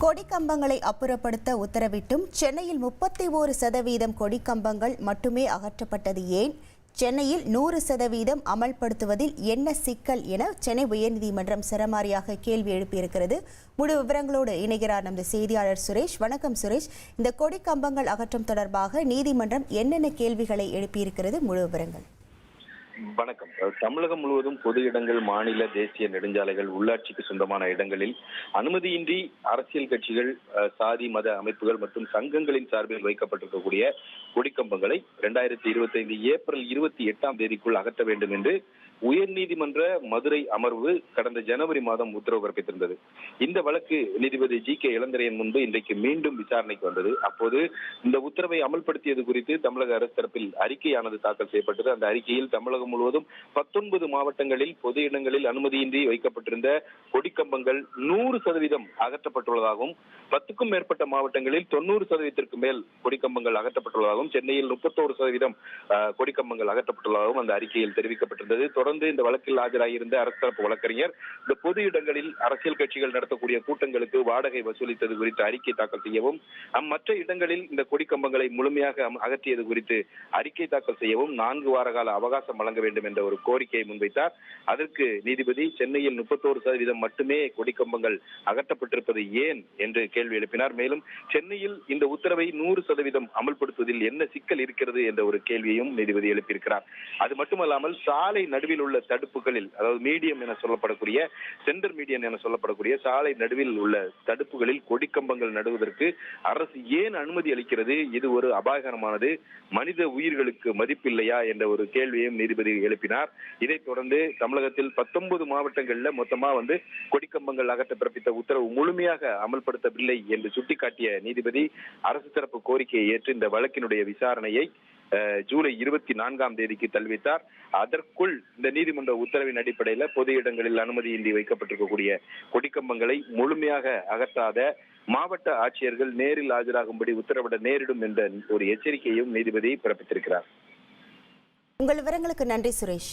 கொடிக்கம்பங்களை அப்புறப்படுத்த உத்தரவிட்டும். சென்னையில் முப்பத்தி ஓரு சதவீதம் கொடிக்கம்பங்கள் மட்டுமே அகற்றப்பட்டது ஏன்? சென்னையில் நூறு சதவீதம் அமல்படுத்துவதில் என்ன சிக்கல் என சென்னை உயர்நீதிமன்றம் சரமாரியாக கேள்வி எழுப்பியிருக்கிறது. முழு விவரங்களோடு இணைகிறார் நமது செய்தியாளர் சுரேஷ். வணக்கம் சுரேஷ். இந்த கொடிக்கம்பங்கள் அகற்றம் தொடர்பாக நீதிமன்றம் என்னென்ன கேள்விகளை எழுப்பியிருக்கிறது? முழு விவரங்கள். வணக்கம். தமிழகம் முழுவதும் பொது இடங்கள் மாநில தேசிய நெடுஞ்சாலைகள் உள்ளாட்சிக்கு சொந்தமான இடங்களில் அனுமதியின்றி அரசியல் கட்சிகள் சாதி மத அமைப்புகள் மற்றும் சங்கங்களின் சார்பில் வைக்கப்பட்டிருக்கக்கூடிய கொடிக்கம்பங்களை இரண்டாயிரத்தி இருபத்தி ஐந்து ஏப்ரல் இருபத்தி எட்டாம் தேதிக்குள் அகற்ற வேண்டும் என்று உயர்நீதிமன்ற மதுரை அமர்வு கடந்த ஜனவரி மாதம் உத்தரவு பிறப்பித்திருந்தது. இந்த வழக்கு நீதிபதி ஜி கே இளந்திரையன் முன்பு இன்றைக்கு மீண்டும் விசாரணைக்கு வந்தது. அப்போது இந்த உத்தரவை அமல்படுத்தியது குறித்து தமிழக அரசு தரப்பில் அறிக்கையானது தாக்கல் செய்யப்பட்டது. அந்த அறிக்கையில் தமிழகம் முழுவதும் பத்தொன்பது மாவட்டங்களில் பொது இடங்களில் அனுமதியின்றி வைக்கப்பட்டிருந்த கொடிக்கம்பங்கள் நூறு சதவீதம் அகற்றப்பட்டுள்ளதாகவும் பத்துக்கும் மேற்பட்ட மாவட்டங்களில் தொண்ணூறு சதவீதத்திற்கு மேல் கொடிக்கம்பங்கள் அகற்றப்பட்டுள்ளதாகவும் சென்னையில் முப்பத்தோரு சதவீதம் கொடிக்கம்பங்கள் அகற்றப்பட்டுள்ளதாகவும் அந்த அறிக்கையில் தெரிவிக்கப்பட்டிருந்தது. தொடர்ந்து இந்த வழக்கில் ஆஜராகியிருந்த அரசு தரப்பு வழக்கறிஞர் இந்த பொது இடங்களில் அரசியல் கட்சிகள் நடத்தக்கூடிய கூட்டங்களுக்கு வாடகை வசூலித்தது குறித்து அறிக்கை தாக்கல் செய்யவும் அம் மற்ற இடங்களில் இந்த கொடிக்கம்பங்களை முழுமையாக அகற்றியது குறித்து அறிக்கை தாக்கல் செய்யவும் நான்கு வார கால அவகாசம் வழங்க வேண்டும் என்ற ஒரு கோரிக்கையை முன்வைத்தார். அதற்கு நீதிபதி சென்னையில் முப்பத்தோரு சதவீதம் மட்டுமே கொடிக்கம்பங்கள் அகற்றப்பட்டிருப்பது ஏன் என்று கேள்வி எழுப்பினார். மேலும் சென்னையில் இந்த உத்தரவை நூறு சதவீதம் அமல்படுத்துவதில் என்ன சிக்கல் இருக்கிறது என்ற ஒரு கேள்வியையும் நீதிபதி எழுப்பியிருக்கிறார். அது மட்டுமல்லாமல் சாலை நடுவில் உள்ள தடுப்புகளில் அதாவது மீடியம் என சொல்லப்படக்கூடிய சென்டர் மீடியம் என சொல்லப்படக்கூடிய சாலை நடுவில் உள்ள தடுப்புகளில் கொடிக்கம்பங்கள் நடுவதற்கு அரசு ஏன் அனுமதி அளிக்கிறது? இது ஒரு அபாயகரமானது. மனித உயிர்களுக்கு மதிப்பில்லையா என்ற ஒரு கேள்வியையும் நீதிபதி எழுப்பினார். இதைத் தொடர்ந்து தமிழகத்தில் பத்தொன்பது மாவட்டங்களில் மொத்தமா வந்து கொடிக்கம்பங்கள் அகற்ற பிறப்பித்த உத்தரவு முழுமையாக அமல்படுத்தவில்லை என்று சுட்டிக்காட்டிய நீதிபதி அரசு தரப்பு கோரிக்கையை ஏற்று இந்த வழக்கினுடைய விசாரணையை ஜூலை இருபத்தி நான்காம் தேதிக்கு தள்ளிவித்தார் அதற்குள் இந்த நீதிமன்ற உத்தரவின் அடிப்படையில பொது இடங்களில் அனுமதியின்றி வைக்கப்பட்டிருக்கக்கூடிய கொடிக்கம்பங்களை முழுமையாக அகற்றாத மாவட்ட ஆட்சியர்கள் நேரில் ஆஜராகும்படி உத்தரவிட நேரிடும் என்ற ஒரு எச்சரிக்கையும் நீதிபதி பிறப்பித்திருக்கிறார். உங்கள் விவரங்களுக்கு நன்றி சுரேஷ்.